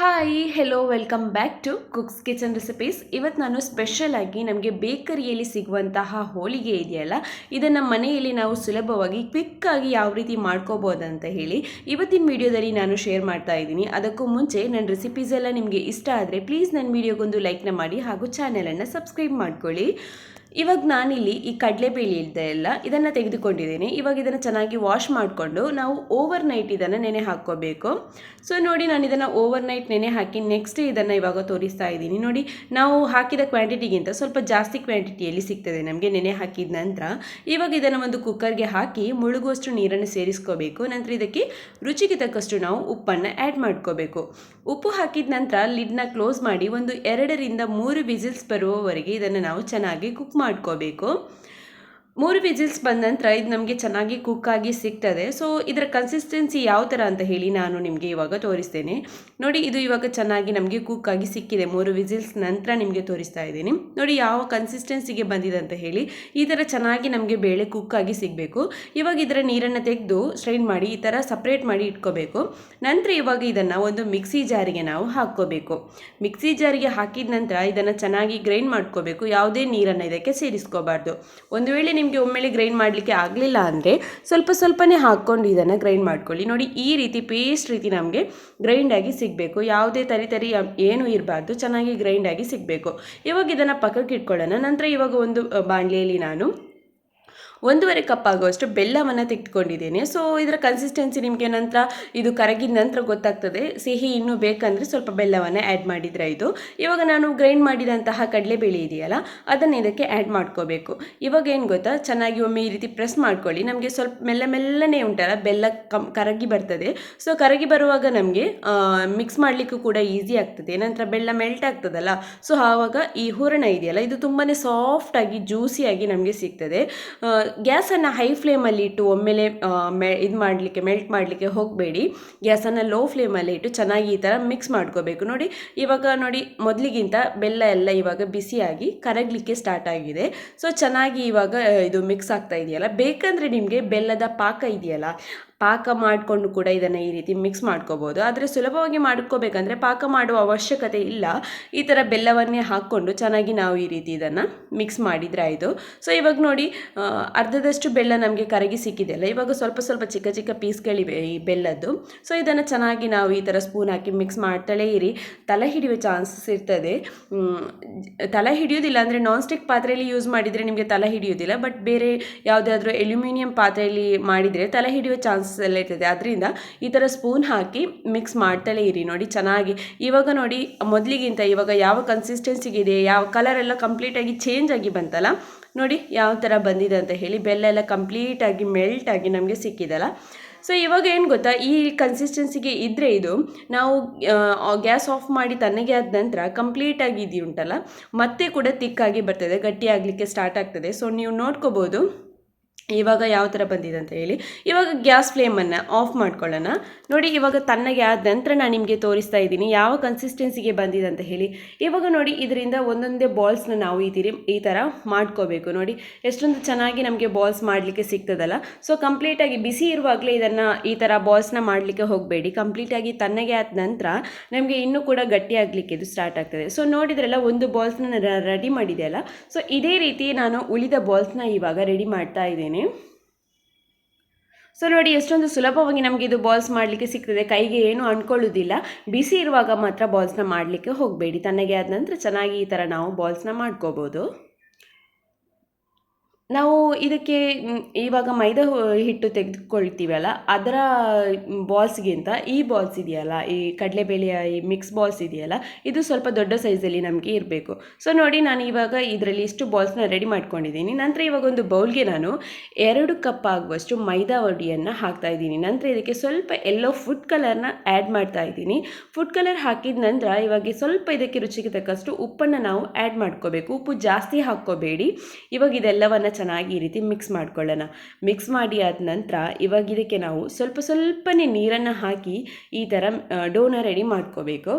Hi hello welcome back to cooks kitchen recipes ಇವತ್ತು ನಾನು special ಆಗಿ ನಮಗೆ ಬೇಕರಿಯಲ್ಲಿ ಸಿಗುವಂತಹ ಹೋಳಿಗೆ ಇದೆಯಲ್ಲ, ಇದನ್ನು ಮನೆಯಲ್ಲಿ ನಾವು ಸುಲಭವಾಗಿ ಕ್ವಿಕ್ಕಾಗಿ ಯಾವ ರೀತಿ ಮಾಡ್ಕೋಬೋದಂತ ಹೇಳಿ ಇವತ್ತಿನ ವಿಡಿಯೋದಲ್ಲಿ ನಾನು ಶೇರ್ ಮಾಡ್ತಾ ಇದ್ದೀನಿ. ಅದಕ್ಕೂ ಮುಂಚೆ ನನ್ನ ರೆಸಿಪೀಸ್ ಎಲ್ಲ ನಿಮಗೆ ಇಷ್ಟ ಆದರೆ ಪ್ಲೀಸ್ ನನ್ನ ವಿಡಿಯೋಗೊಂದು ಲೈಕ್ನ ಮಾಡಿ ಹಾಗೂ ಚಾನಲನ್ನು ಸಬ್ಸ್ಕ್ರೈಬ್ ಮಾಡ್ಕೊಳ್ಳಿ. ಇವಾಗ ನಾನಿಲ್ಲಿ ಈ ಕಡಲೆಬೇಳೆ ಇಲ್ಲದೆ ಎಲ್ಲ ಇದನ್ನು ತೆಗೆದುಕೊಂಡಿದ್ದೀನಿ. ಇವಾಗ ಇದನ್ನು ಚೆನ್ನಾಗಿ ವಾಶ್ ಮಾಡಿಕೊಂಡು ನಾವು ಓವರ್ ನೈಟ್ ಇದನ್ನು ನೆನೆ ಹಾಕ್ಕೋಬೇಕು. ಸೊ ನೋಡಿ ನಾನು ಇದನ್ನು ಓವರ್ ನೈಟ್ ನೆನೆ ಹಾಕಿ ನೆಕ್ಸ್ಟ್ ಇದನ್ನು ಇವಾಗ ತೋರಿಸ್ತಾ ಇದ್ದೀನಿ. ನೋಡಿ, ನಾವು ಹಾಕಿದ ಕ್ವಾಂಟಿಟಿಗಿಂತ ಸ್ವಲ್ಪ ಜಾಸ್ತಿ ಕ್ವಾಂಟಿಟಿಯಲ್ಲಿ ಸಿಗ್ತದೆ ನಮಗೆ ನೆನೆ ಹಾಕಿದ ನಂತರ. ಇವಾಗ ಇದನ್ನು ಒಂದು ಕುಕ್ಕರ್ಗೆ ಹಾಕಿ ಮುಳುಗುವಷ್ಟು ನೀರನ್ನು ಸೇರಿಸ್ಕೋಬೇಕು. ನಂತರ ಇದಕ್ಕೆ ರುಚಿಗೆ ತಕ್ಕಷ್ಟು ನಾವು ಉಪ್ಪನ್ನು ಆ್ಯಡ್ ಮಾಡ್ಕೋಬೇಕು. ಉಪ್ಪು ಹಾಕಿದ ನಂತರ ಲಿಡ್ನ ಕ್ಲೋಸ್ ಮಾಡಿ ಒಂದು ಎರಡರಿಂದ ಮೂರು ವಿಸಿಲ್ಸ್ ಬರುವವರೆಗೆ ಇದನ್ನು ನಾವು ಚೆನ್ನಾಗಿ ಕುಕ್ ಮಾಡ್ಕೋಬೇಕು. ಮೂರು ವಿಜಿಲ್ಸ್ ಬಂದ ನಂತರ ಇದು ನಮಗೆ ಚೆನ್ನಾಗಿ ಕುಕ್ ಆಗಿ ಸಿಗ್ತದೆ. ಸೊ ಇದರ ಕನ್ಸಿಸ್ಟೆನ್ಸಿ ಯಾವ ಥರ ಅಂತ ಹೇಳಿ ನಾನು ನಿಮಗೆ ಇವಾಗ ತೋರಿಸ್ತೇನೆ. ನೋಡಿ, ಇದು ಇವಾಗ ಚೆನ್ನಾಗಿ ನಮಗೆ ಕುಕ್ ಆಗಿ ಸಿಕ್ಕಿದೆ. ಮೂರು ವಿಜಿಲ್ಸ್ ನಂತರ ನಿಮಗೆ ತೋರಿಸ್ತಾ ಇದ್ದೀನಿ. ನೋಡಿ, ಯಾವ ಕನ್ಸಿಸ್ಟೆನ್ಸಿಗೆ ಬಂದಿದೆ ಅಂತ ಹೇಳಿ. ಈ ಥರ ಚೆನ್ನಾಗಿ ನಮಗೆ ಬೇಳೆ ಕುಕ್ ಆಗಿ ಸಿಗಬೇಕು. ಇವಾಗ ಇದರ ನೀರನ್ನು ತೆಗೆದು ಸ್ಟ್ರೈನ್ ಮಾಡಿ, ಈ ಥರ ಸಪ್ರೇಟ್ ಮಾಡಿ ಇಟ್ಕೋಬೇಕು. ನಂತರ ಇವಾಗ ಇದನ್ನು ಒಂದು ಮಿಕ್ಸಿ ಜಾರಿಗೆ ನಾವು ಹಾಕ್ಕೋಬೇಕು. ಮಿಕ್ಸಿ ಜಾರಿಗೆ ಹಾಕಿದ ನಂತರ ಇದನ್ನು ಚೆನ್ನಾಗಿ ಗ್ರೈಂಡ್ ಮಾಡ್ಕೋಬೇಕು. ಯಾವುದೇ ನೀರನ್ನು ಇದಕ್ಕೆ ಸೇರಿಸ್ಕೋಬಾರ್ದು. ಒಂದು ವೇಳೆ ನಿಮಗೆ ಒಮ್ಮೆಲೆ ಗ್ರೈಂಡ್ ಮಾಡಲಿಕ್ಕೆ ಆಗಲಿಲ್ಲ ಅಂದರೆ ಸ್ವಲ್ಪ ಸ್ವಲ್ಪನೇ ಹಾಕ್ಕೊಂಡು ಇದನ್ನು ಗ್ರೈಂಡ್ ಮಾಡ್ಕೊಳ್ಳಿ. ನೋಡಿ, ಈ ರೀತಿ ಪೇಸ್ಟ್ ರೀತಿ ನಮಗೆ ಗ್ರೈಂಡಾಗಿ ಸಿಗಬೇಕು. ಯಾವುದೇ ತರಿ ತರಿ ಏನು ಇರಬಾರ್ದು. ಚೆನ್ನಾಗಿ ಗ್ರೈಂಡಾಗಿ ಸಿಗಬೇಕು. ಇವಾಗ ಇದನ್ನು ಪಕ್ಕಕ್ಕೆ ಇಟ್ಕೊಳ್ಳೋಣ ನಂತರ ಇವಾಗ ಒಂದು ಬಾಣಲೆಯಲ್ಲಿ ನಾನು ಒಂದೂವರೆ ಕಪ್ ಆಗುವಷ್ಟು ಬೆಲ್ಲವನ್ನು ತೆಗೆದುಕೊಂಡಿದ್ದೇನೆ. ಸೊ ಇದರ ಕನ್ಸಿಸ್ಟೆನ್ಸಿ ನಿಮಗೆ ನಂತರ ಇದು ಕರಗಿದ ನಂತರ ಗೊತ್ತಾಗ್ತದೆ. ಸಿಹಿ ಇನ್ನೂ ಬೇಕಂದರೆ ಸ್ವಲ್ಪ ಬೆಲ್ಲವನ್ನು ಆ್ಯಡ್ ಮಾಡಿದರೆ ಇದು ಇವಾಗ ನಾನು ಗ್ರೈಂಡ್ ಮಾಡಿದಂತಹ ಕಡಲೆಬೇಳೆ ಇದೆಯಲ್ಲ, ಅದನ್ನು ಇದಕ್ಕೆ ಆ್ಯಡ್ ಮಾಡ್ಕೋಬೇಕು. ಇವಾಗ ಏನು ಗೊತ್ತಾ? ಚೆನ್ನಾಗಿ ಒಮ್ಮೆ ಈ ರೀತಿ ಪ್ರೆಸ್ ಮಾಡ್ಕೊಳ್ಳಿ. ನಮಗೆ ಸ್ವಲ್ಪ ಮೆಲ್ಲ ಮೆಲ್ಲನೆ ಉಂಟಲ್ಲ, ಬೆಲ್ಲ ಕಮ್ ಕರಗಿ ಬರ್ತದೆ. ಸೊ ಕರಗಿ ಬರುವಾಗ ನಮಗೆ ಮಿಕ್ಸ್ ಮಾಡಲಿಕ್ಕೂ ಕೂಡ ಈಸಿ ಆಗ್ತದೆ. ನಂತರ ಬೆಲ್ಲ ಮೆಲ್ಟ್ ಆಗ್ತದಲ್ಲ? ಸೊ ಆವಾಗ ಈ ಹೂರಣ ಇದೆಯಲ್ಲ, ಇದು ತುಂಬಾ ಸಾಫ್ಟಾಗಿ ಜ್ಯೂಸಿಯಾಗಿ ನಮಗೆ ಸಿಗ್ತದೆ. ಗ್ಯಾಸನ್ನು ಹೈ ಫ್ಲೇಮಲ್ಲಿ ಇಟ್ಟು ಒಮ್ಮೆಲೆ ಮೆ, ಇದು ಮಾಡಲಿಕ್ಕೆ ಮೆಲ್ಟ್ ಮಾಡಲಿಕ್ಕೆ ಹೋಗಬೇಡಿ. ಗ್ಯಾಸನ್ನು ಲೋ ಫ್ಲೇಮಲ್ಲಿ ಇಟ್ಟು ಚೆನ್ನಾಗಿ ಈ ಥರ ಮಿಕ್ಸ್ ಮಾಡ್ಕೋಬೇಕು. ನೋಡಿ, ಇವಾಗ ನೋಡಿ, ಮೊದಲಿಗಿಂತ ಬೆಲ್ಲ ಎಲ್ಲ ಇವಾಗ ಬಿಸಿಯಾಗಿ ಕರಗಲಿಕ್ಕೆ ಸ್ಟಾರ್ಟ್ ಆಗಿದೆ. ಸೊ ಚೆನ್ನಾಗಿ ಇವಾಗ ಇದು ಮಿಕ್ಸ್ ಆಗ್ತಾ ಇದೆಯಲ್ಲ? ಬೇಕಂದರೆ ನಿಮಗೆ ಬೆಲ್ಲದ ಪಾಕ ಇದೆಯಲ್ಲ? ಪಾಕ ಮಾಡಿಕೊಂಡು ಕೂಡ ಇದನ್ನು ಈ ರೀತಿ ಮಿಕ್ಸ್ ಮಾಡ್ಕೋಬೋದು. ಆದರೆ ಸುಲಭವಾಗಿ ಮಾಡ್ಕೋಬೇಕಂದ್ರೆ ಪಾಕ ಮಾಡುವ ಅವಶ್ಯಕತೆ ಇಲ್ಲ. ಈ ಥರ ಬೆಲ್ಲವನ್ನೇ ಹಾಕ್ಕೊಂಡು ಚೆನ್ನಾಗಿ ನಾವು ಈ ರೀತಿ ಇದನ್ನು ಮಿಕ್ಸ್ ಮಾಡಿದರೆ ಆಯಿತು. ಸೊ ಇವಾಗ ನೋಡಿ ಅರ್ಧದಷ್ಟು ಬೆಲ್ಲ ನಮಗೆ ಕರಗಿ ಸಿಕ್ಕಿದೆಯಲ್ಲ ಇವಾಗ ಸ್ವಲ್ಪ ಸ್ವಲ್ಪ ಚಿಕ್ಕ ಚಿಕ್ಕ ಪೀಸ್ಗಳಿವೆ ಈ ಬೆಲ್ಲದ್ದು. ಸೊ ಇದನ್ನು ಚೆನ್ನಾಗಿ ನಾವು ಈ ಥರ ಸ್ಪೂನ್ ಹಾಕಿ ಮಿಕ್ಸ್ ಮಾಡ್ತಲೇ ಇರಿ. ತಲೆ ಹಿಡಿಯುವ ಚಾನ್ಸಸ್ ಇರ್ತದೆ. ತಲೆ ಹಿಡಿಯೋದಿಲ್ಲ ಅಂದರೆ ನಾನ್ ಸ್ಟಿಕ್ ಪಾತ್ರೆಯಲ್ಲಿ ಯೂಸ್ ಮಾಡಿದರೆ ನಿಮಗೆ ತಲೆ ಹಿಡಿಯೋದಿಲ್ಲ. ಬಟ್ ಬೇರೆ ಯಾವುದಾದ್ರೂ ಅಲ್ಯೂಮಿನಿಯಂ ಪಾತ್ರೆಯಲ್ಲಿ ಮಾಡಿದರೆ ತಲೆ ಹಿಡಿಯುವ ಚಾನ್ಸ್ ಎಲ್ಲ ಇರ್ತದೆ ಅದರಿಂದ ಈ ಥರ ಸ್ಪೂನ್ ಹಾಕಿ ಮಿಕ್ಸ್ ಮಾಡ್ತಲೇ ಇರಿ ನೋಡಿ, ಚೆನ್ನಾಗಿ. ಇವಾಗ ನೋಡಿ, ಮೊದಲಿಗಿಂತ ಇವಾಗ ಯಾವ ಕನ್ಸಿಸ್ಟೆನ್ಸಿಗಿದೆ ಯಾವ ಕಲರ್ ಎಲ್ಲ ಕಂಪ್ಲೀಟಾಗಿ ಚೇಂಜ್ ಆಗಿ ಬಂತಲ್ಲ, ನೋಡಿ ಯಾವ ಥರ ಬಂದಿದೆ ಅಂತ ಹೇಳಿ, ಬೆಲ್ಲ ಎಲ್ಲ ಕಂಪ್ಲೀಟಾಗಿ ಮೆಲ್ಟಾಗಿ ನಮಗೆ ಸಿಕ್ಕಿದಲ್ಲ. ಸೊ ಇವಾಗ ಏನು ಗೊತ್ತಾ, ಈ ಕನ್ಸಿಸ್ಟೆನ್ಸಿಗೆ ಇದ್ದರೆ ಇದು, ನಾವು ಗ್ಯಾಸ್ ಆಫ್ ಮಾಡಿ ತಣ್ಣಗೆ ಆದ ನಂತರ ಕಂಪ್ಲೀಟಾಗಿ ಉಂಟಲ್ಲ, ಮತ್ತೆ ಕೂಡ ತಿಕ್ಕಾಗಿ ಬರ್ತದೆ, ಗಟ್ಟಿ ಆಗಲಿಕ್ಕೆ ಸ್ಟಾರ್ಟ್ ಆಗ್ತದೆ. ಸೊ ನೀವು ನೋಡ್ಕೋಬೋದು. ಇವಾಗ ಯಾವ ಥರ ಬಂದಿದೆ ಅಂತ ಹೇಳಿ. ಇವಾಗ ಗ್ಯಾಸ್ ಫ್ಲೇಮನ್ನು ಆಫ್ ಮಾಡ್ಕೊಳ್ಳೋಣ. ನೋಡಿ, ಇವಾಗ ತನ್ನಗೆ ಆದ ನಂತರ ನಾನು ನಿಮಗೆ ತೋರಿಸ್ತಾ ಇದ್ದೀನಿ ಯಾವ ಕನ್ಸಿಸ್ಟೆನ್ಸಿಗೆ ಬಂದಿದೆ ಅಂತ ಹೇಳಿ. ಇವಾಗ ನೋಡಿ, ಇದರಿಂದ ಒಂದೊಂದೇ ಬಾಲ್ಸ್ನ ನಾವು ಈ ತಿರಿ, ಈ ಥರ ಮಾಡ್ಕೋಬೇಕು. ನೋಡಿ, ಎಷ್ಟೊಂದು ಚೆನ್ನಾಗಿ ನಮಗೆ ಬಾಲ್ಸ್ ಮಾಡಲಿಕ್ಕೆ ಸಿಗ್ತದಲ್ಲ. ಸೊ ಕಂಪ್ಲೀಟಾಗಿ ಬಿಸಿ ಇರುವಾಗಲೇ ಇದನ್ನು ಈ ಥರ ಬಾಲ್ಸ್ನ ಮಾಡಲಿಕ್ಕೆ ಹೋಗಬೇಡಿ. ಕಂಪ್ಲೀಟಾಗಿ ತನ್ನಗೆ ಆದ ನಂತರ ನಮಗೆ ಇನ್ನೂ ಕೂಡ ಗಟ್ಟಿ ಆಗಲಿಕ್ಕೆ ಇದು ಸ್ಟಾರ್ಟ್ ಆಗ್ತದೆ. ಸೊ ನೋಡಿದ್ರಲ್ಲ, ಒಂದು ಬಾಲ್ಸ್ನ ರೆಡಿ ಮಾಡಿದೆಯಲ್ಲ ಸೊ ಇದೇ ರೀತಿ ನಾನು ಉಳಿದ ಬಾಲ್ಸ್ನ ಇವಾಗ ರೆಡಿ ಮಾಡ್ತಾ ಇದ್ದೇನೆ. ಸೊ ನೋಡಿ, ಎಷ್ಟೊಂದು ಸುಲಭವಾಗಿ ನಮಗೆ ಇದು ಬಾಲ್ಸ್ ಮಾಡಲಿಕ್ಕೆ ಸಿಗ್ತದೆ ಕೈಗೆ ಏನು ಅಂದ್ಕೊಳ್ಳೋದಿಲ್ಲ ಬಿಸಿ ಇರುವಾಗ ಮಾತ್ರ ಬಾಲ್ಸ್ನ ಮಾಡಲಿಕ್ಕೆ ಹೋಗಬೇಡಿ. ತಣ್ಣಗೆ ಆದ ನಂತರ ಚೆನ್ನಾಗಿ ಈ ಥರ ನಾವು ಬಾಲ್ಸ್ನ ಮಾಡ್ಕೋಬೋದು. ನಾವು ಇದಕ್ಕೆ ಇವಾಗ ಮೈದಾ ಹಿಟ್ಟು ತೆಗೆದುಕೊಳ್ತೀವಲ್ಲ, ಅದರ ಬಾಲ್ಸ್ಗಿಂತ ಈ ಬಾಲ್ಸ್ ಇದೆಯಲ್ಲ, ಈ ಕಡಲೆಬೇಳೆಯ ಈ ಮಿಕ್ಸ್ ಬಾಲ್ಸ್ ಇದೆಯಲ್ಲ, ಇದು ಸ್ವಲ್ಪ ದೊಡ್ಡ ಸೈಜಲ್ಲಿ ನಮಗೆ ಇರಬೇಕು. ಸೊ, ನೋಡಿ ನಾನು ಇವಾಗ ಇದರಲ್ಲಿ ಇಷ್ಟು ಬಾಲ್ಸ್ನ ರೆಡಿ ಮಾಡ್ಕೊಂಡಿದ್ದೀನಿ. ನಂತರ ಇವಾಗ ಒಂದು ಬೌಲ್ಗೆ ನಾನು ಎರಡು ಕಪ್ ಆಗುವಷ್ಟು ಮೈದಾ ಒಡಿಯನ್ನು ಹಾಕ್ತಾ ಇದ್ದೀನಿ. ನಂತರ ಇದಕ್ಕೆ ಸ್ವಲ್ಪ ಎಲ್ಲೋ ಫುಡ್ ಕಲರ್ನ ಆ್ಯಡ್ ಮಾಡ್ತಾ ಇದ್ದೀನಿ. ಫುಡ್ ಕಲರ್ ಹಾಕಿದ ನಂತರ ಇವಾಗ ಸ್ವಲ್ಪ ಇದಕ್ಕೆ ರುಚಿಗೆ ತಕ್ಕಷ್ಟು ಉಪ್ಪನ್ನು ನಾವು ಆ್ಯಡ್ ಮಾಡ್ಕೋಬೇಕು. ಉಪ್ಪು ಜಾಸ್ತಿ ಹಾಕ್ಕೋಬೇಡಿ. ಇವಾಗ ಇದೆಲ್ಲವನ್ನು ಚೆನ್ನಾಗಿ ಈ ರೀತಿ ಮಿಕ್ಸ್ ಮಾಡ್ಕೊಳ್ಳೋಣ. ಮಿಕ್ಸ್ ಮಾಡಿ ಆದ ನಂತರ ಇವಾಗ ಇದಕ್ಕೆ ನಾವು ಸ್ವಲ್ಪ ಸ್ವಲ್ಪನೇ ನೀರನ್ನು ಹಾಕಿ ಈ ಥರ ಡೋನ ರೆಡಿ ಮಾಡ್ಕೋಬೇಕು.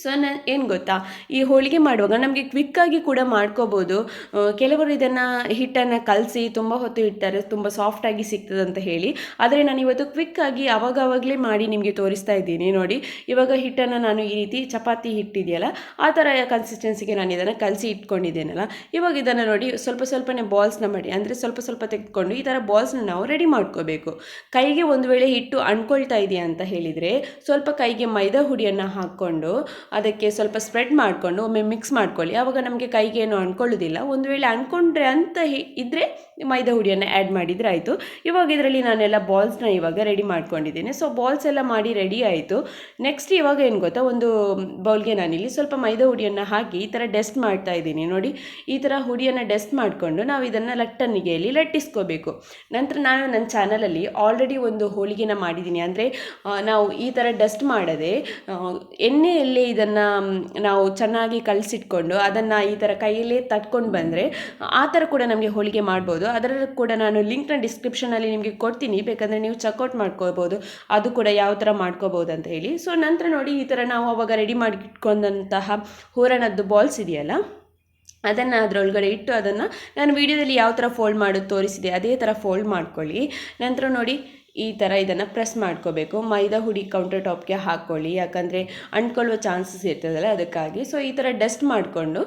ಸೊ ನಾನು ಏನು ಗೊತ್ತಾ? ಈ ಹೋಳಿಗೆ ಮಾಡುವಾಗ ನಮಗೆ ಕ್ವಿಕ್ಕಾಗಿ ಕೂಡ ಮಾಡ್ಕೋಬೋದು. ಕೆಲವರು ಇದನ್ನು ಹಿಟ್ಟನ್ನು ಕಲಸಿ ತುಂಬ ಹೊತ್ತು ಇಡ್ತಾರೆ, ತುಂಬ ಸಾಫ್ಟಾಗಿ ಸಿಗ್ತದೆ ಅಂತ ಹೇಳಿ. ಆದರೆ ನಾನು ಇವತ್ತು ಕ್ವಿಕ್ಕಾಗಿ ಅವಾಗವಾಗಲೇ ಮಾಡಿ ನಿಮಗೆ ತೋರಿಸ್ತಾ ಇದ್ದೀನಿ. ನೋಡಿ, ಇವಾಗ ಹಿಟ್ಟನ್ನು ನಾನು ಈ ರೀತಿ ಚಪಾತಿ ಹಿಟ್ಟಿದೆಯಲ್ಲ, ಆ ಥರ ಕನ್ಸಿಸ್ಟೆನ್ಸಿಗೆ ನಾನು ಇದನ್ನು ಕಲಸಿ ಇಟ್ಕೊಂಡಿದ್ದೇನಲ್ಲ, ಇವಾಗ ಇದನ್ನು ನೋಡಿ ಸ್ವಲ್ಪ ಸ್ವಲ್ಪನೇ ಬಾಲ್ಸ್ನ ಮಾಡಿ, ಅಂದರೆ ಸ್ವಲ್ಪ ಸ್ವಲ್ಪ ತೆಗೆದುಕೊಂಡು ಈ ಥರ ಬಾಲ್ಸ್ನ ನಾವು ರೆಡಿ ಮಾಡ್ಕೋಬೇಕು. ಕೈಗೆ ಒಂದು ವೇಳೆ ಹಿಟ್ಟು ಅಣ್ಕೊಳ್ತಾ ಇದೆಯಾ ಅಂತ ಹೇಳಿದರೆ, ಸ್ವಲ್ಪ ಕೈಗೆ ಮೈದಾ ಹುಡಿಯನ್ನು ಹಾಕ್ಕೊಂಡು ಅದಕ್ಕೆ ಸ್ವಲ್ಪ ಸ್ಪ್ರೆಡ್ ಮಾಡಿಕೊಂಡು, ಒಮ್ಮೆ ಮಿಕ್ಸ್ ಮಾಡ್ಕೊಳ್ಳಿ. ಆವಾಗ ನಮಗೆ ಕೈಗೆ ಏನು ಅಂದ್ಕೊಳ್ಳೋದಿಲ್ಲ ಒಂದು ವೇಳೆ ಅಂದ್ಕೊಂಡ್ರೆ ಅಂತ ಇದ್ದರೆ ಮೈದಾ ಹುಡಿಯನ್ನು ಆ್ಯಡ್ ಮಾಡಿದರೆ ಆಯಿತು. ಇವಾಗ ಇದರಲ್ಲಿ ನಾನೆಲ್ಲ ಬಾಲ್ಸ್ನ ಇವಾಗ ರೆಡಿ ಮಾಡ್ಕೊಂಡಿದ್ದೇನೆ. ಸೊ ಬಾಲ್ಸ್ ಎಲ್ಲ ಮಾಡಿ ರೆಡಿ ಆಯಿತು. ನೆಕ್ಸ್ಟ್ ಇವಾಗ ಏನು ಗೊತ್ತಾ? ಒಂದು ಬೌಲ್ಗೆ ನಾನಿಲ್ಲಿ ಸ್ವಲ್ಪ ಮೈದಾ ಹುಡಿಯನ್ನು ಹಾಕಿ ಈ ಥರ ಡಸ್ಟ್ ಮಾಡ್ತಾ ಇದ್ದೀನಿ. ನೋಡಿ, ಈ ಥರ ಹುಡಿಯನ್ನು ಡೆಸ್ಟ್ ಮಾಡಿಕೊಂಡು ನಾವು ಇದನ್ನು ಲಟ್ಟಣಿಗೆಯಲ್ಲಿ ಲಟ್ಟಿಸ್ಕೋಬೇಕು. ನಂತರ ನಾನು ನನ್ನ ಚಾನಲಲ್ಲಿ ಆಲ್ರೆಡಿ ಒಂದು ಹೋಳಿಗೆನ ಮಾಡಿದ್ದೀನಿ. ಅಂದರೆ ನಾವು ಈ ಥರ ಡಸ್ಟ್ ಮಾಡದೆ ಎಣ್ಣೆಯಲ್ಲೇ ಇದನ್ನು ನಾವು ಚೆನ್ನಾಗಿ ಕಲಸಿಟ್ಕೊಂಡು ಅದನ್ನು ಈ ಥರ ಕೈಯಲ್ಲೇ ತಟ್ಕೊಂಡು ಬಂದರೆ ಆ ಥರ ಕೂಡ ನಮಗೆ ಹೋಳಿಗೆ ಮಾಡ್ಬೋದು. ಅದರ ಕೂಡ ನಾನು ಲಿಂಕ್ನ ಡಿಸ್ಕ್ರಿಪ್ಷನಲ್ಲಿ ನಿಮಗೆ ಕೊಡ್ತೀನಿ. ಬೇಕಂದರೆ ನೀವು ಚೆಕ್ಔಟ್ ಮಾಡ್ಕೋಬೋದು. ಅದು ಕೂಡ ಯಾವ ಥರ ಮಾಡ್ಕೋಬೋದು ಅಂತ ಹೇಳಿ. ಸೊ ನಂತರ ನೋಡಿ ಈ ಥರ ನಾವು ಅವಾಗ ರೆಡಿ ಮಾಡಿ ಇಟ್ಕೊಂಡಂತಹ ಹೂರಣದ್ದು ಬಾಲ್ಸ್ ಇದೆಯಲ್ಲ, ಅದನ್ನು ಅದರೊಳಗಡೆ ಇಟ್ಟು ಅದನ್ನು ನಾನು ವಿಡಿಯೋದಲ್ಲಿ ಯಾವ ಥರ ಫೋಲ್ಡ್ ಮಾಡೋದು ತೋರಿಸಿದೆ, ಅದೇ ಥರ ಫೋಲ್ಡ್ ಮಾಡ್ಕೊಳ್ಳಿ. ನಂತರ ನೋಡಿ ಈ ಥರ ಇದನ್ನು ಪ್ರೆಸ್ ಮಾಡ್ಕೋಬೇಕು. ಮೈದಾ ಹುಡಿ ಕೌಂಟರ್ ಟಾಪ್ಗೆ ಹಾಕ್ಕೊಳ್ಳಿ. ಯಾಕಂದರೆ ಅಂಟ್ಕೊಳ್ಳುವ ಚಾನ್ಸಸ್ ಇರ್ತದಲ್ಲ ಅದಕ್ಕಾಗಿ. ಸೊ ಈ ಥರ ಡಸ್ಟ್ ಮಾಡಿಕೊಂಡು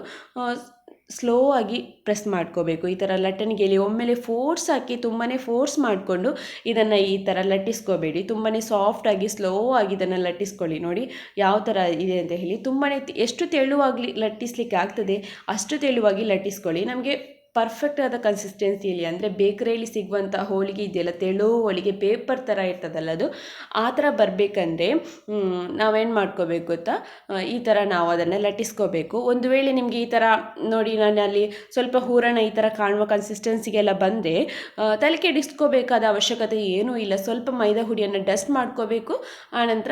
ಸ್ಲೋ ಆಗಿ ಪ್ರೆಸ್ ಮಾಡ್ಕೋಬೇಕು. ಈ ಥರ ಲಟ್ಟಣಿಗೆಯಲ್ಲಿ ಒಮ್ಮೆಲೆ ಫೋರ್ಸ್ ಹಾಕಿ ತುಂಬಾ ಫೋರ್ಸ್ ಮಾಡಿಕೊಂಡು ಇದನ್ನು ಈ ಥರ ಲಟ್ಟಿಸ್ಕೋಬೇಡಿ. ತುಂಬಾ ಸಾಫ್ಟಾಗಿ ಸ್ಲೋ ಆಗಿ ಇದನ್ನು ಲಟ್ಟಿಸ್ಕೊಳ್ಳಿ. ನೋಡಿ ಯಾವ ಥರ ಇದೆ ಅಂತ ಹೇಳಿ. ತುಂಬಾ ಎಷ್ಟು ತೆಳುವಾಗಲಿ ಲಟ್ಟಿಸ್ಲಿಕ್ಕೆ ಆಗ್ತದೆ ಅಷ್ಟು ತೆಳುವಾಗಿ ಲಟ್ಟಿಸ್ಕೊಳ್ಳಿ. ನಮಗೆ ಪರ್ಫೆಕ್ಟ್ ಆದ ಕನ್ಸಿಸ್ಟೆನ್ಸಿಯಲ್ಲಿ ಅಂದರೆ ಬೇಕರಿಯಲ್ಲಿ ಸಿಗುವಂಥ ಹೋಳಿಗೆ ಇದೆಯಲ್ಲ, ತೆಳು ಹೋಳಿಗೆ ಪೇಪರ್ ಥರ ಇರ್ತದಲ್ಲ ಅದು, ಆ ಥರ ಬರಬೇಕಂದ್ರೆ ನಾವೇನು ಮಾಡ್ಕೋಬೇಕು ಗೊತ್ತಾ? ಈ ಥರ ನಾವು ಅದನ್ನು ಲಟ್ಟಿಸ್ಕೋಬೇಕು. ಒಂದು ವೇಳೆ ನಿಮಗೆ ಈ ಥರ ನೋಡಿ ನಾನು ಅಲ್ಲಿ ಸ್ವಲ್ಪ ಹೂರಣ ಈ ಥರ ಕಾಣುವ ಕನ್ಸಿಸ್ಟೆನ್ಸಿಗೆಲ್ಲ ಬಂದರೆ ತಲೆ ಕೆಡಿಸ್ಕೋಬೇಕಾದ ಅವಶ್ಯಕತೆ ಏನೂ ಇಲ್ಲ. ಸ್ವಲ್ಪ ಮೈದಾ ಹುಡಿಯನ್ನು ಡಸ್ಟ್ ಮಾಡ್ಕೋಬೇಕು ಆನಂತರ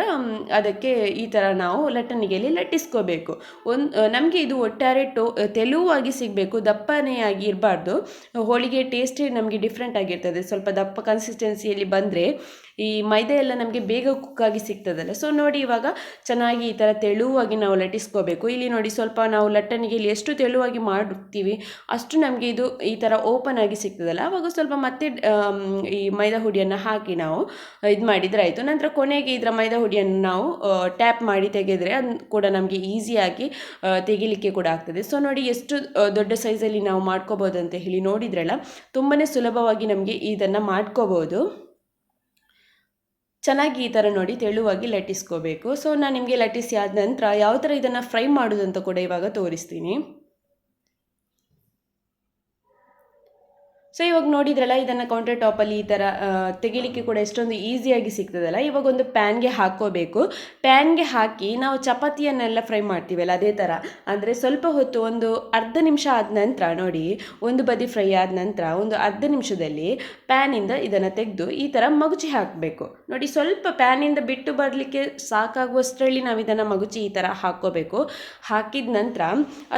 ಅದಕ್ಕೆ ಈ ಥರ ನಾವು ಲಟ್ಟಣಿಗೆಯಲ್ಲಿ ಲಟ್ಟಿಸ್ಕೋಬೇಕು. ಒಂದು ನಮಗೆ ಇದು ಒಟ್ಟಾರೆ ಟೋ, ತೆಳುವಾಗಿ ಸಿಗಬೇಕು, ದಪ್ಪನೆಯಾಗಿ ಇರಬಾರ್ದು. ಹೋಳಿಗೆ ಟೇಸ್ಟೇ ನಮಗೆ ಡಿಫ್ರೆಂಟ್ ಆಗಿರ್ತದೆ. ಸ್ವಲ್ಪ ದಪ್ಪ ಕನ್ಸಿಸ್ಟೆನ್ಸಿಯಲ್ಲಿ ಬಂದರೆ ಈ ಮೈದಾ ಎಲ್ಲ ನಮಗೆ ಬೇಗ ಕುಕ್ಕಾಗಿ ಸಿಗ್ತದಲ್ಲ. ಸೊ ನೋಡಿ ಇವಾಗ ಚೆನ್ನಾಗಿ ಈ ಥರ ತೆಳುವಾಗಿ ನಾವು ಲಟ್ಟಿಸ್ಕೋಬೇಕು. ಇಲ್ಲಿ ನೋಡಿ ಸ್ವಲ್ಪ ನಾವು ಲಟ್ಟಣಿಗೆಯಲ್ಲಿ ಎಷ್ಟು ತೆಳುವಾಗಿ ಮಾಡುತ್ತೀವಿ ಅಷ್ಟು ನಮಗೆ ಇದು ಈ ಥರ ಓಪನ್ ಆಗಿ ಸಿಗ್ತದಲ್ಲ. ಆವಾಗ ಸ್ವಲ್ಪ ಮತ್ತೆ ಈ ಮೈದಾ ಹುಡಿಯನ್ನು ಹಾಕಿ ನಾವು ಇದು ಮಾಡಿದರೆ ಆಯಿತು. ನಂತರ ಕೊನೆಗೆ ಇದರ ಮೈದಾ ಹುಡಿಯನ್ನು ನಾವು ಟ್ಯಾಪ್ ಮಾಡಿ ತೆಗೆದರೆ ಅದು ಕೂಡ ನಮಗೆ ಈಸಿಯಾಗಿ ತೆಗಿಲಿಕ್ಕೆ ಕೂಡ ಆಗ್ತದೆ. ಸೊ ನೋಡಿ ಎಷ್ಟು ದೊಡ್ಡ ಸೈಜಲ್ಲಿ ನಾವು ಮಾಡ್ಕೋಬೋದು ಅಂತ ಹೇಳಿ ನೋಡಿದ್ರಲ್ಲ ತುಂಬಾ ಸುಲಭವಾಗಿ ನಮಗೆ ಇದನ್ನು ಮಾಡ್ಕೋಬೋದು. ಚೆನ್ನಾಗಿ ಈ ಥರ ನೋಡಿ ತೆಳುವಾಗಿ ಲಟ್ಟಿಸ್ಕೋಬೇಕು. ಸೊ ನಾನು ನಿಮಗೆ ಲಟ್ಟಿಸಿ ಆದ ನಂತರ ಯಾವ ಥರ ಇದನ್ನು ಫ್ರೈ ಮಾಡೋದು ಅಂತ ಕೂಡ ಇವಾಗ ತೋರಿಸ್ತೀನಿ. ಸೊ ಇವಾಗ ನೋಡಿದ್ರಲ್ಲ, ಇದನ್ನು ಕೌಂಟರ್ ಟಾಪಲ್ಲಿ ಈ ಥರ ತೆಗಿಲಿಕ್ಕೆ ಕೂಡ ಎಷ್ಟೊಂದು ಈಸಿಯಾಗಿ ಸಿಗ್ತದಲ್ಲ? ಇವಾಗ ಒಂದು ಪ್ಯಾನ್ಗೆ ಹಾಕ್ಕೋಬೇಕು. ಪ್ಯಾನ್ಗೆ ಹಾಕಿ ನಾವು ಚಪಾತಿಯನ್ನೆಲ್ಲ ಫ್ರೈ ಮಾಡ್ತೀವಲ್ಲ, ಅದೇ ಥರ ಅಂದರೆ ಸ್ವಲ್ಪ ಹೊತ್ತು ಒಂದು ಅರ್ಧ ನಿಮಿಷ ಆದ ನಂತರ ನೋಡಿ, ಒಂದು ಬದಿ ಫ್ರೈ ಆದ ನಂತರ ಒಂದು ಅರ್ಧ ನಿಮಿಷದಲ್ಲಿ ಪ್ಯಾನಿಂದ ಇದನ್ನು ತೆಗೆದು ಈ ಥರ ಮಗುಚಿ ಹಾಕಬೇಕು. ನೋಡಿ, ಸ್ವಲ್ಪ ಪ್ಯಾನಿಂದ ಬಿಟ್ಟು ಬರಲಿಕ್ಕೆ ಸಾಕಾಗುವಷ್ಟರಲ್ಲಿ ನಾವು ಇದನ್ನು ಮಗುಚಿ ಈ ಥರ ಹಾಕ್ಕೋಬೇಕು. ಹಾಕಿದ ನಂತರ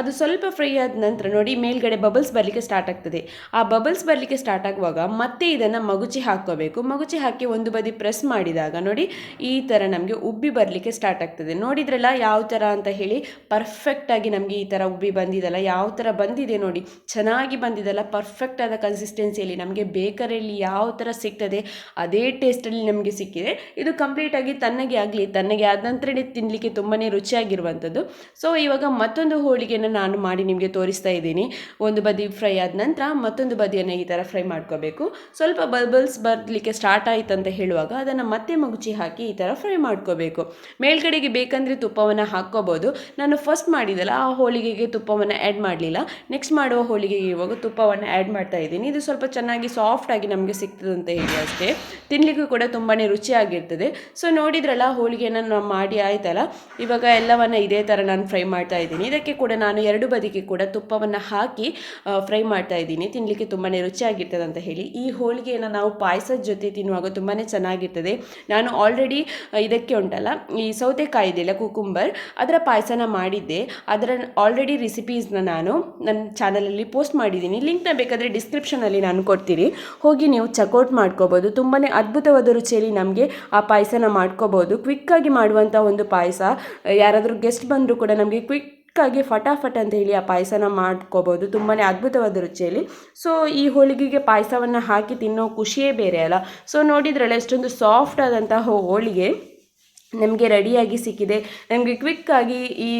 ಅದು ಸ್ವಲ್ಪ ಫ್ರೈ ಆದ ನಂತರ ನೋಡಿ, ಮೇಲ್ಗಡೆ ಬಬಲ್ಸ್ ಬರಲಿಕ್ಕೆ ಸ್ಟಾರ್ಟ್ ಆಗ್ತದೆ. ಆ ಬಬಲ್ಸ್ ಬರಲಿಕ್ಕೆ ಸ್ಟಾರ್ಟ್ ಆಗುವಾಗ ಮತ್ತೆ ಇದನ್ನು ಮಗುಚಿ ಹಾಕ್ಕೋಬೇಕು. ಮಗುಚಿ ಹಾಕಿ ಒಂದು ಬದಿ ಪ್ರೆಸ್ ಮಾಡಿದಾಗ ನೋಡಿ ಈ ಥರ ನಮಗೆ ಉಬ್ಬಿ ಬರಲಿಕ್ಕೆ ಸ್ಟಾರ್ಟ್ ಆಗ್ತದೆ. ನೋಡಿದ್ರಲ್ಲ ಯಾವ ಥರ ಅಂತ ಹೇಳಿ ಪರ್ಫೆಕ್ಟಾಗಿ ನಮಗೆ ಈ ಥರ ಉಬ್ಬಿ ಬಂದಿದಲ್ಲ, ಯಾವ ಥರ ಬಂದಿದೆ ನೋಡಿ. ಚೆನ್ನಾಗಿ ಬಂದಿದಲ್ಲ ಪರ್ಫೆಕ್ಟ್ ಆದ ಕನ್ಸಿಸ್ಟೆನ್ಸಿಯಲ್ಲಿ ನಮಗೆ ಬೇಕರಿಯಲ್ಲಿ ಯಾವ ಥರ ಸಿಗ್ತದೆ ಅದೇ ಟೇಸ್ಟಲ್ಲಿ ನಮಗೆ ಸಿಕ್ಕಿದೆ. ಇದು ಕಂಪ್ಲೀಟಾಗಿ ತನ್ನಗೆ ಆಗಲಿ, ತನ್ನಗೆ ಆದ ನಂತರನೇ ತಿನ್ನಲಿಕ್ಕೆ ತುಂಬಾ ರುಚಿಯಾಗಿರುವಂಥದ್ದು. ಸೊ ಇವಾಗ ಮತ್ತೊಂದು ಹೋಳಿಗೆನ ನಾನು ಮಾಡಿ ನಿಮಗೆ ತೋರಿಸ್ತಾ ಇದ್ದೀನಿ. ಒಂದು ಬದಿ ಫ್ರೈ ಆದ ನಂತರ ಮತ್ತೊಂದು ಬದಿಯನ್ನು ಈ ಥರ ಫ್ರೈ ಮಾಡ್ಕೋಬೇಕು. ಸ್ವಲ್ಪ ಬಲ್ಬಲ್ಸ್ ಬರಲಿಕ್ಕೆ ಸ್ಟಾರ್ಟ್ ಆಯಿತು ಅಂತ ಹೇಳುವಾಗ ಅದನ್ನು ಮತ್ತೆ ಮಗುಚಿ ಹಾಕಿ ಈ ಥರ ಫ್ರೈ ಮಾಡ್ಕೋಬೇಕು. ಮೇಲ್ಗಡೆಗೆ ಬೇಕಂದರೆ ತುಪ್ಪವನ್ನು ಹಾಕ್ಕೋಬೋದು. ನಾನು ಫಸ್ಟ್ ಮಾಡಿದಲ್ಲ ಆ ಹೋಳಿಗೆಗೆ ತುಪ್ಪವನ್ನು ಆ್ಯಡ್ ಮಾಡಲಿಲ್ಲ. ನೆಕ್ಸ್ಟ್ ಮಾಡುವ ಹೋಳಿಗೆಗೆ ಇವಾಗ ತುಪ್ಪವನ್ನು ಆ್ಯಡ್ ಮಾಡ್ತಾ ಇದ್ದೀನಿ. ಇದು ಸ್ವಲ್ಪ ಚೆನ್ನಾಗಿ ಸಾಫ್ಟಾಗಿ ನಮಗೆ ಸಿಗ್ತದೆ ಅಂತ ಹೇಳಿ ಅಷ್ಟೇ. ತಿನ್ನಲಿಕ್ಕೂ ಕೂಡ ತುಂಬಾ ರುಚಿಯಾಗಿರ್ತದೆ ಸೊ ನೋಡಿದ್ರಲ್ಲ, ಹೋಳಿಗೆನ ನಾನು ಮಾಡಿ ಆಯ್ತಲ್ಲ? ಇವಾಗ ಎಲ್ಲವನ್ನು ಇದೇ ಥರ ನಾನು ಫ್ರೈ ಮಾಡ್ತಾ ಇದ್ದೀನಿ. ಇದಕ್ಕೆ ಕೂಡ ನಾನು ಎರಡು ಬದಿಗೆ ಕೂಡ ತುಪ್ಪವನ್ನು ಹಾಕಿ ಫ್ರೈ ಮಾಡ್ತಾ ಇದ್ದೀನಿ. ತಿನ್ನಲಿಕ್ಕೆ ತುಂಬಾ ರುಚಿಯಾಗಿರ್ತದೆ ಅಂತ ಹೇಳಿ. ಈ ಹೋಳಿಗೆಯನ್ನು ನಾವು ಪಾಯಸದ ಜೊತೆ ತಿನ್ನುವಾಗ ತುಂಬಾ ಚೆನ್ನಾಗಿರ್ತದೆ. ನಾನು ಆಲ್ರೆಡಿ ಇದಕ್ಕೆ ಉಂಟಲ್ಲ, ಈ ಸೌತೆಕಾಯಿ ಇದೆಯಲ್ಲ ಕುಕುಂಬರ್ ಅದರ ಪಾಯಸನ ಮಾಡಿದ್ದೆ. ಅದರ ಆಲ್ರೆಡಿ ರೆಸಿಪೀಸ್ನ ನಾನು ನನ್ನ ಚಾನಲಲ್ಲಿ ಪೋಸ್ಟ್ ಮಾಡಿದ್ದೀನಿ. ಲಿಂಕ್ನ ಬೇಕಾದರೆ ಡಿಸ್ಕ್ರಿಪ್ಷನಲ್ಲಿ ನಾನು ಕೊಡ್ತೀನಿ. ಹೋಗಿ ನೀವು ಚೆಕ್ಔಟ್ ಮಾಡ್ಕೋಬೋದು. ತುಂಬಾ ಅದ್ಭುತವಾದ ರುಚಿಯಲ್ಲಿ ನಮಗೆ ಆ ಪಾಯಸನ ಮಾಡ್ಕೋಬೋದು. ಕ್ವಿಕ್ಕಾಗಿ ಮಾಡುವಂಥ ಒಂದು ಪಾಯಸ ಯಾರಾದರೂ ಗೆಸ್ಟ್ ಬಂದರೂ ಕೂಡ ನಮಗೆ ಕ್ವಿಕ್ ಕ್ವಿಕ್ಕಾಗಿ ಫಟಾಫಟ್ ಅಂತ ಹೇಳಿ ಆ ಪಾಯಸನ ಮಾಡ್ಕೋಬೋದು. ತುಂಬಾ ಅದ್ಭುತವಾದ ರುಚಿಯಲ್ಲಿ. ಸೊ ಈ ಹೋಳಿಗೆಗೆ ಪಾಯಸವನ್ನು ಹಾಕಿ ತಿನ್ನೋ ಖುಷಿಯೇ ಬೇರೆ ಅಲ್ಲ. ಸೊ ನೋಡಿದ್ರಲ್ಲ ಎಷ್ಟೊಂದು ಸಾಫ್ಟ್ ಆದಂತಹ ಹೋಳಿಗೆ ನಮಗೆ ರೆಡಿಯಾಗಿ ಸಿಕ್ಕಿದೆ. ನಮಗೆ ಕ್ವಿಕ್ಕಾಗಿ ಈ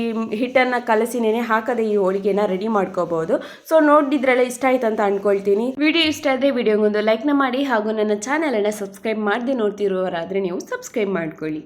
ಹಿಟ್ಟನ್ನು ಕಲಸಿ ನೆನೆ ಹಾಕದೆ ಈ ಹೋಳಿಗೆನ ರೆಡಿ ಮಾಡ್ಕೋಬೋದು. ಸೊ ನೋಡಿದ್ರಲ್ಲ ಇಷ್ಟ ಆಯ್ತು ಅಂತ ಅಂದ್ಕೊಳ್ತೀನಿ ವಿಡಿಯೋ ಇಷ್ಟ ಆದರೆ ವಿಡಿಯೋಗೊಂದು ಲೈಕ್ನ ಮಾಡಿ ಹಾಗೂ ನನ್ನ ಚಾನಲನ್ನು ಸಬ್ಸ್ಕ್ರೈಬ್ ಮಾಡದೆ ನೋಡ್ತಿರೋರಾದರೆ ನೀವು ಸಬ್ಸ್ಕ್ರೈಬ್ ಮಾಡ್ಕೊಳ್ಳಿ.